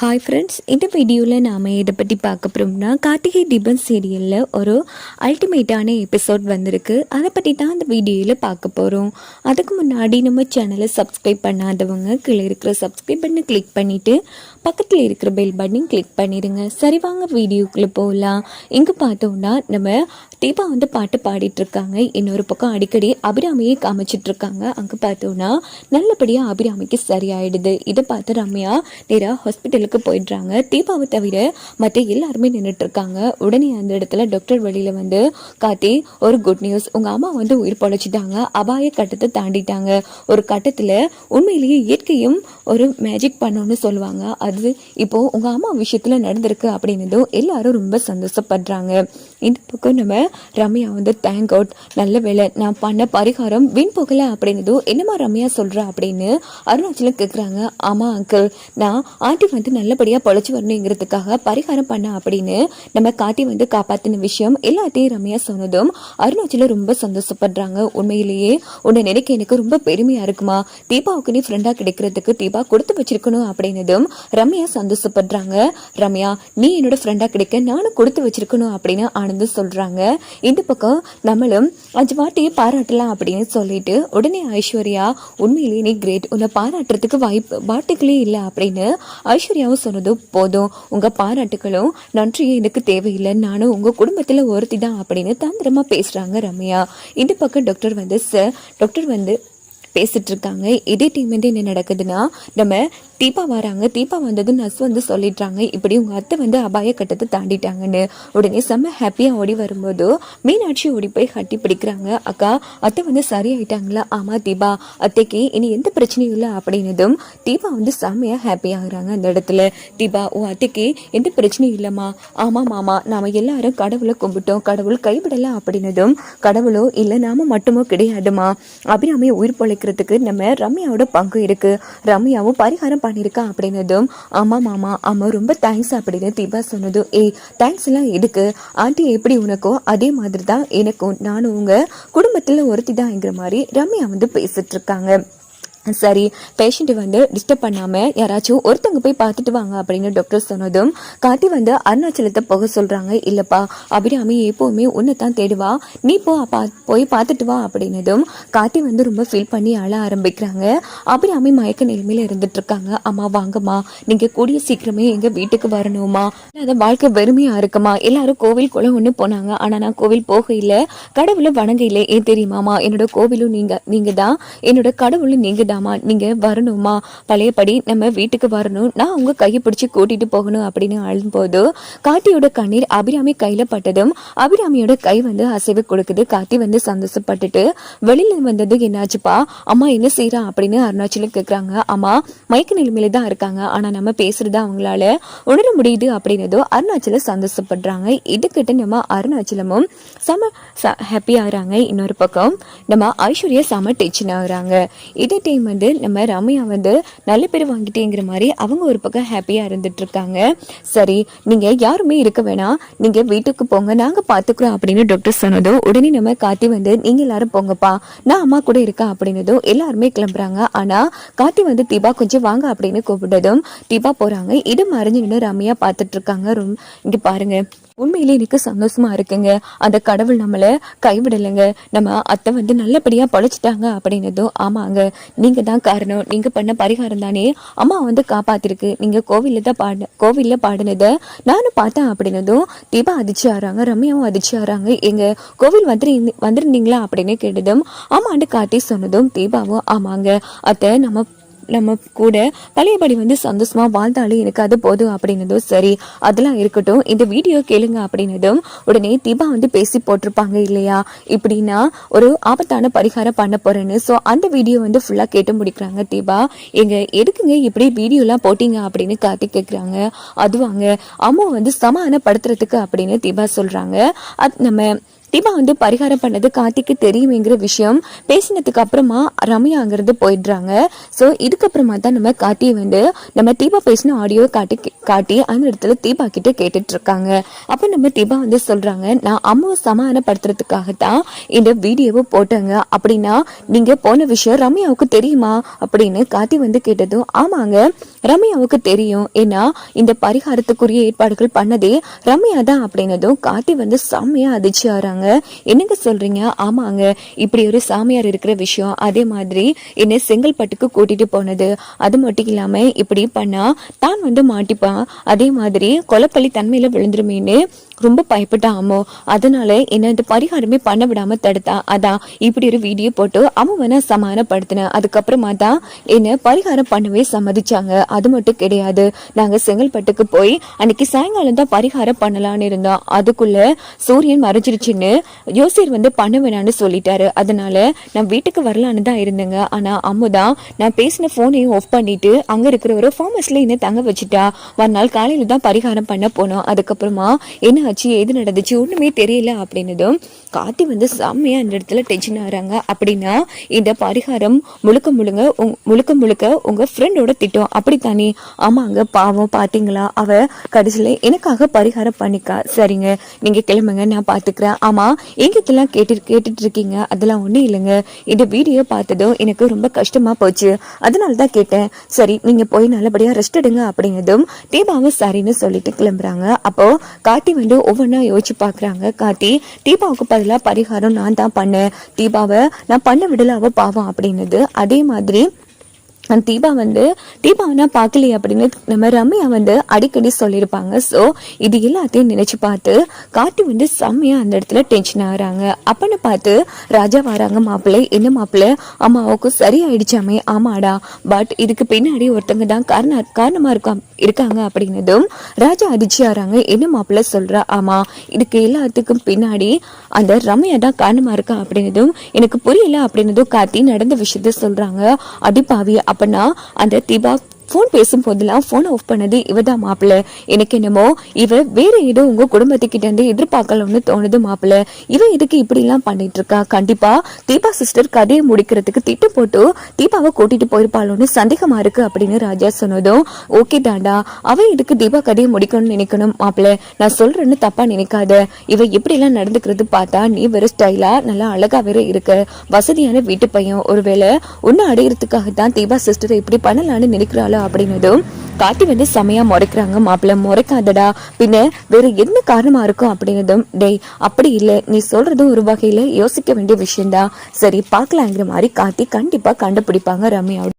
Hi friends இந்த வீடியோவில் நாம் இதை பற்றி பார்க்க போகிறோம்னா கார்த்திகை தீபம் சீரியலில் ஒரு அல்டிமேட்டான எபிசோட் வந்திருக்கு. அதை பற்றி தான் அந்த வீடியோவில் பார்க்க போகிறோம் அதுக்கு முன்னாடி நம்ம சேனலை சப்ஸ்கிரைப் பண்ணாதவங்க கீழே இருக்கிற சப்ஸ்கிரைப் பண்ணி கிளிக் பண்ணிவிட்டு பக்கத்தில் இருக்கிற பெல் பட்டனையும் கிளிக் பண்ணிடுங்க. சரி வாங்க வீடியோக்குள்ளே போகலாம் இங்கே பார்த்தோம்னா நம்ம தீபா வந்து பாட்டு பாடிட்டுருக்காங்க. இன்னொரு பக்கம் அடிக்கடி அபிராமியை காமிச்சிட்ருக்காங்க அங்கே பார்த்தோம்னா நல்லபடியாக அபிராமிக்கு சரியாயிடுது. இதை பார்த்து ரம்யா நேராக ஹாஸ்பிட்டலுக்கு போயிடுறாங்க. தீபாவை தவிர மற்ற எல்லாருமே நின்றுட்டு இருக்காங்க உடனே அந்த இடத்துல டாக்டர் வழியில வந்து காத்தி ஒரு குட் நியூஸ் உங்கள் அம்மா வந்து உயிர் பொழைச்சிட்டாங்க. அபாய கட்டத்தை தாண்டிட்டாங்க. ஒரு கட்டத்தில் உண்மையிலேயே இயற்கையும் ஒரு மேஜிக் பண்ணோன்னு சொல்லுவாங்க. அது இப்போது உங்கள் அம்மா விஷயத்தில் நடந்திருக்கு அப்படின்னதும் எல்லாரும் ரொம்ப சந்தோஷப்படுறாங்க. இந்த பக்கம் நம்ம ரம்யா வந்து தேங்க் அவுட் நல்ல வேலை நான் பண்ண பரிகாரம் வீண் போகல அப்படின்னதும் என்னம்மா ரம்யா சொல்கிறா அப்படின்னு அருணாச்சலம் கேட்குறாங்க ஆமாம் அங்கிள் நான் ஆண்டி வந்து நல்லபடியாக பொழைச்சி வரணுங்கிறதுக்காக பரிகாரம் பண்ண அப்படின்னு நம்ம காட்டி வந்து காப்பாற்றின விஷயம் எல்லாத்தையும் ரம்யா சொன்னதும் அருணாச்சலம் ரொம்ப சந்தோஷப்படுறாங்க. உண்மையிலேயே உன்னை நினைக்க எனக்கு ரொம்ப பெருமையாக இருக்குமா? தீபாவுக்கு நீ ஃப்ரெண்டாக கிடைக்கிறதுக்கு தீபா கொடுத்து வச்சிருக்கணும் அப்படின்னதும் ரம்யா சந்தோஷப்படுறாங்க. ரம்யா நீ என்னோட ஃப்ரெண்டாக கிடைக்க நானும் கொடுத்து வச்சிருக்கணும் அப்படின்னு ஆனந்தும் சொல்கிறாங்க இந்த பக்கம் நம்மளும் அஞ்சு வாட்டியை பாராட்டலாம் அப்படின்னு சொல்லிட்டு உடனே ஐஸ்வர்யா உண்மையிலேயே நீ கிரேட் உன்னை பாராட்டுறதுக்கு வாய்ப்பு வார்த்தைகளே இல்லை அப்படின்னு ஐஸ்வர்யாவும் சொன்னது போதும். உங்கள் பாராட்டுகளும் நன்றியும் எனக்கு தேவையில்லை. நானும் உங்கள் குடும்பத்தில் ஒருத்தி தான் அப்படின்னு தந்திரமாக பேசுகிறாங்க ரம்யா. இந்த பக்கம் டாக்டர் வந்து சார் டாக்டர் வந்து பேசிட்டு இருக்காங்க இதே டீம் வந்து என்ன நடக்குதுன்னா நம்ம தீபா வராங்க. தீபா வந்தது நர்ஸ் வந்து சொல்லிடுறாங்க இப்படி உங்க அத்தை வந்து அபாய கட்டத்தை தாண்டிட்டாங்கன்னு. உடனே செம்ம ஹாப்பியா ஓடி வரும்போது மீனாட்சி ஓடி போய் கட்டி பிடிக்கிறாங்க. அக்கா அத்தை வந்து சரியாயிட்டாங்களா? ஆமா தீபா அத்தைக்கு இனி எந்த பிரச்சனையும் இல்லை அப்படின்னதும் தீபா வந்து செம்மையா ஹாப்பி ஆகுறாங்க அந்த இடத்துல. தீபா உன் அத்தைக்கு எந்த பிரச்சனையும் இல்லைம்மா. ஆமா மாமா நாம எல்லாரும் கடவுளை கும்பிட்டோம். கடவுள் கைவிடல அப்படின்னதும் கடவுளோ இல்லை நாம மட்டுமோ கிடையாதுமா. அபிராமி உயிர் பொழைக்கிறதுக்கு நம்ம ரம்யாவோட பங்கு இருக்குது ரம்யாவும் பரிகாரம் பண்ணியிருக்கா அப்படின்னதும் ஆமாம் மாமா ஆமாம் ரொம்ப தேங்க்ஸ் அப்படின்னு தீபா சொன்னதும் ஏய் தேங்க்ஸ் எல்லாம் எதுக்கு? ஆண்டி எப்படி உனக்கோ அதே மாதிரி தான் எனக்கும் நானும் உங்கள் குடும்பத்தில் ஒருத்தி தான்ங்கிற மாதிரி ரம்யா வந்து பேசிகிட்ருக்காங்க இருக்காங்க. சரி பேஷண்ட்டு வந்து டிஸ்டர்ப் பண்ணாமல் யாராச்சும் ஒருத்தவங்க போய் பார்த்துட்டு வாங்க அப்படின்னு டாக்டர் சொன்னதும் காட்டி வந்து அருணாச்சலத்தை போக சொல்கிறாங்க இல்லைப்பா அபிராமி எப்போவுமே உன்னை தான் தேடுவா நீ போ பா போய் பார்த்துட்டு வா அப்படின்னதும் காட்டி வந்து ரொம்ப ஃபீல் பண்ணி அழ ஆரம்பிக்கிறாங்க. அபிராமி மயக்க நிலைமையில் இருந்துட்டுருக்காங்க அம்மா வாங்கம்மா நீங்கள் கூடிய சீக்கிரமே எங்கள் வீட்டுக்கு வரணுமா அதை வாழ்க்கை வெறுமையாக இருக்குமா? எல்லாரும் கோவில் குளம் ஒன்று போனாங்க. ஆனால் நான் கோவில் போக இல்லை கடவுளை வணங்க இல்லை ஏன் தெரியுமாமா என்னோட கோவிலும் நீங்கள் நீங்கள் தான் என்னோட கடவுளும் நீங்கள் தான் தாம்மா நீங்கள் வரணுமா? பழையபடி நம்ம வீட்டுக்கு வரணும். நான் உங்க கையை பிடிச்சி கூட்டிட்டு போகணும் அப்படின்னு அழும்போது காட்டியோட கண்ணீர் அபிராமி கையில பட்டதும் அபிராமியோட கை வந்து அசைவு கொடுக்குது. காட்டி வந்து சந்தோஷப்பட்டுட்டு வெளியில் வந்தது என்னாச்சுப்பா? அம்மா என்ன செய்றா? அப்படின்னு அருணாச்சலம் கேக்குறாங்க. அம்மா மயக்க நிலைமையில தான் இருக்காங்க. ஆனா நம்ம பேசுறது அவங்களால உணர முடியுது அப்படின்னதோ அருணாச்சலம் சந்தோஷப்படுறாங்க. இதுக்கிட்ட நம்ம அருணாச்சலமும் செம ஹாப்பி ஆகுறாங்க. இன்னொரு பக்கம் நம்ம ஐஸ்வர்யா செம டென்ஷன் ஆகுறாங்க. இதே டைம் வந்து நம்ம ரம்யா வந்து நல்ல பேர் வாங்கிட்டேங்கிற மாதிரி அவங்க ஒரு பக்கம் ஹாப்பியாக இருந்துட்டு இருக்காங்க சரி நீங்கள் யாருமே இருக்க வேணாம். நீங்கள் வீட்டுக்கு போங்க நாங்கள் பார்த்துக்குறோம் அப்படின்னு டாக்டர் சொன்னதும் உடனே நம்ம காட்டி வந்து நீங்கள் எல்லாரும் போங்கப்பா. நான் அம்மா கூட இருக்கேன் அப்படின்னதும் எல்லாருமே கிளம்புறாங்க. ஆனால் காத்தி வந்து தீபா கொஞ்சம் வாங்க அப்படின்னு கூப்பிட்டதும் தீபா போகிறாங்க இது மறைஞ்சு நின்று ரம்யா பார்த்துட்ருக்காங்க ரொம்ப இங்கே பாருங்க. உண்மையிலே எனக்கு சந்தோஷமா இருக்குங்க. அந்த கடவுள் நம்மளை கைவிடலைங்க. நம்ம அத்தை வந்து நல்லபடியா பொழைச்சிட்டாங்க அப்படின்னதும் ஆமாங்க. நீங்க தான் காரணம். நீங்க பண்ண பரிகாரம் தானே. அம்மா வந்து காப்பாத்திருக்கு. நீங்க கோவிலில் தான் பாடு கோவில்ல பாடினதை நானும் பார்த்தேன் அப்படின்னதும் தீபா அதிர்ச்சி ஆறாங்க ரம்யாவும் அதிர்ச்சி ஆறாங்க எங்க கோவில் வந்து வந்திருந்தீங்களா அப்படின்னு கேட்டதும் ஆமாண்டு காட்டி சொன்னதும் தீபாவும் ஆமாங்க. அத்தை நம்ம நம்ம கூட பழையபடி வந்து சந்தோஷமா வாழ்ந்தாலும் எனக்கு அது போதும் அப்படின்னதும் சரி. அதெல்லாம் இருக்கட்டும். இந்த வீடியோ கேளுங்க அப்படின்னதும் உடனே தீபா வந்து பேசி போட்டிருப்பாங்க இல்லையா? இப்படின்னா ஒரு ஆபத்தான பரிகாரம் பண்ண போறேன்னு. ஸோ அந்த வீடியோ வந்து ஃபுல்லாக கேட்டு முடிக்கிறாங்க தீபா. எங்க எதுக்குங்க இப்படி வீடியோலாம் போட்டீங்க அப்படின்னு காத்தி கேட்குறாங்க அதுவாங்க. அம்மா வந்து சமாதானப்படுத்துறதுக்கு அப்படின்னு தீபா சொல்றாங்க. அது நம்ம தீபா வந்து பரிகாரம் பண்ணது கார்த்திக்கு தெரியுமேங்கிற விஷயம் பேசினதுக்கு அப்புறமா ரம்யா அங்கிருந்து போயிடுறாங்க. ஸோ இதுக்கப்புறமா தான் நம்ம கார்த்தியை வந்து நம்ம தீபா பேசின ஆடியோ காட்டி காட்டி அந்த இடத்துல தீபா கிட்ட கேட்டுட்டு இருக்காங்க அப்போ நம்ம தீபா வந்து சொல்றாங்க நான் அம்மாவை சமாதானப்படுத்துறதுக்காக தான் இந்த வீடியோவை போட்டேங்க. அப்படின்னா நீங்க போன விஷயம் ரம்யாவுக்கு தெரியுமா? அப்படின்னு கார்த்தி வந்து கேட்டதும் ஆமாங்க ரம்யாவுக்கு தெரியும். ஏன்னா இந்த பரிகாரத்துக்குரிய ஏற்பாடுகள் பண்ணதே ரம்யா தான் அப்படின்னதும் கார்த்தி வந்து செம்மையா அதிர்ச்சி ஆறாங்க என்னங்க சொல்றீங்க? ஆமாங்க. இப்படி ஒரு சாமியார் இருக்கிற விஷயம் அதே மாதிரி என்ன செங்கல்பட்டுக்கு கூட்டிட்டு போனது. அது மட்டும் இல்லாம இப்படி பண்ணா தான் வந்து மாட்டிப்பான் அதே மாதிரி கொலப்பள்ளி தன்மையில விழுந்துருமேன்னு ரொம்ப பயப்பட்டாமோ அதனால என்ன இந்த பரிகாரமே பண்ண விடாம தடுத்தா. அதான் இப்படி ஒரு வீடியோ போட்டு அவனை சமாதானப்படுத்தினேன் அதுக்கப்புறமா தான் என்ன பரிகாரம் பண்ணவே சம்மதிச்சாங்க. அது மட்டும் கிடையாது. நாங்க செங்கல்பட்டுக்கு போய் அன்னைக்கு சாயங்காலம் தான் பரிகாரம் பண்ணலான்னு இருந்தோம். அதுக்குள்ள சூரியன் மறைஞ்சிருச்சுன்னு யோசியர் வந்து பண்ண வேணான்னு சொல்லிட்டாரு. அதனால நான் வீட்டுக்கு வரலான்னு தான் இருந்தேங்க. ஆனா அம்முதான் நான் பேசின போனையும் ஆஃப் பண்ணிட்டு அங்க இருக்கிற ஒரு ஃபார்மஸ்ல என்ன தங்க வச்சுட்டா. மறுநாள் காலையில தான் பரிகாரம் பண்ண போனோம். அதுக்கப்புறமா என்ன ஆச்சு எது நடந்துச்சு ஒன்றுமே தெரியல அப்படின்னதும் காத்தி வந்து செம்மையாக அந்த இடத்துல டென்ஷன் ஆகிறாங்க. அப்படின்னா இந்த பரிகாரம் முழுக்க முழுங்க உங்- முழுக்க முழுக்க உங்கள் ஃப்ரெண்டோட திட்டம். அப்படித்தானே? ஆமாங்க பாவம் பார்த்தீங்களா அவள் கடைசியில் எனக்காக பரிகாரம் பண்ணிக்கா. சரிங்க நீங்கள் கிளம்புங்க நான் பார்த்துக்கிறேன் ஆமாம் எங்கத்தெல்லாம் கேட்டு கேட்டுட்டு இருக்கீங்க அதெல்லாம் ஒன்றும் இல்லைங்க. இந்த வீடியோ பார்த்ததும் எனக்கு ரொம்ப கஷ்டமாக போச்சு. அதனால தான் கேட்டேன். சரி நீங்கள் போய் நல்லபடியாக ரெஸ்ட் எடுங்க அப்படிங்கிறதும் தீபாவும் சரின்னு சொல்லிட்டு கிளம்புறாங்க. அப்போது காட்டி வந்து ஒவ்வொன்றா யோசிச்சு பார்க்கறாங்க காட்டி தீபாவுக்கு பதிலாக பரிகாரம் நான் தான் பண்ணேன். தீபாவை நான் பண்ண விடல பாவம் அப்படின்னது. அதே மாதிரி தீபா வந்து தீபாவை நான் பார்க்கலையே அப்படின்னு நம்ம ரம்யா வந்து அடிக்கடி சொல்லியிருப்பாங்க. ஸோ இது எல்லாத்தையும் நினைச்சு பார்த்து காட்டி வந்து செம்மையா அந்த இடத்துல டென்ஷன் ஆகிறாங்க. அப்பன்னு பார்த்து ராஜா வராங்க மாப்பிள்ளை. என்ன மாப்பிள்ளை? அம்மாவுக்கும் சரியாயிடுச்சாமே? ஆமாடா. பட் இதுக்கு பின்னாடி ஒருத்தங்க தான் காரண காரணமாக இருக்கா இருக்காங்க அப்படின்னதும் ராஜா அதிர்ச்சி ஆறாங்க என்ன மாப்பிள்ளை சொல்கிறா ஆமாம் இதுக்கு எல்லாத்துக்கும் பின்னாடி அந்த ரம்யா தான் காரணமாக இருக்கா? அப்படின்னதும் எனக்கு புரியல அப்படின்னதும் கார்த்தி நடந்த விஷயத்த சொல்கிறாங்க அடிப்பாவி அப்படின்னா அந்த திபாக் ஃபோன் பேசும்போதெல்லாம் ஃபோனை ஆஃப் பண்ணது இவ தான் மாப்பிள்ள. எனக்கு என்னமோ இவ வேற ஏதோ உங்க குடும்பத்துக்கிட்ட இருந்து எதிர்பார்க்கலாம்னு தோணுது மாப்பிள்ள. இவ இதுக்கு இப்படி எல்லாம் பண்ணிட்டு இருக்கா கண்டிப்பா தீபா சிஸ்டர் கதையை முடிக்கிறதுக்கு திட்டம் போட்டு தீபாவை கூட்டிட்டு போயிருப்பாளோன்னு சந்தேகமா இருக்கு அப்படின்னு ராஜா சொன்னதும் ஓகே தாண்டா அவ இதுக்கு தீபா கதையை முடிக்கணும்னு நினைக்கணும் மாப்பிள்ள? நான் சொல்றேன்னு தப்பா நினைக்காத. இவ எப்படி எல்லாம் நடந்துக்கிறது பார்த்தா நீ வெறும் ஸ்டைலா நல்லா அழகா வேற இருக்க. வசதியான வீட்டு பையன். ஒருவேளை உன்னை அடையிறதுக்காக தான் தீபா சிஸ்டர் இப்படி பண்ணலான்னு நினைக்கிறாளோ அப்படின்னதும் காட்டி வந்து செமையா முறைக்கிறாங்க மாப்பிள்ளை முறைக்காதடா பின்ன வேற என்ன காரணமா இருக்கும் அப்படின்னதும் டேய் அப்படி இல்ல நீ சொல்றதும் ஒரு வகையில யோசிக்க வேண்டிய விஷயம்தான். சரி பார்க்கலாங்கிற மாதிரி காட்டி கண்டிப்பா கண்டுபிடிப்பாங்க ரம்யா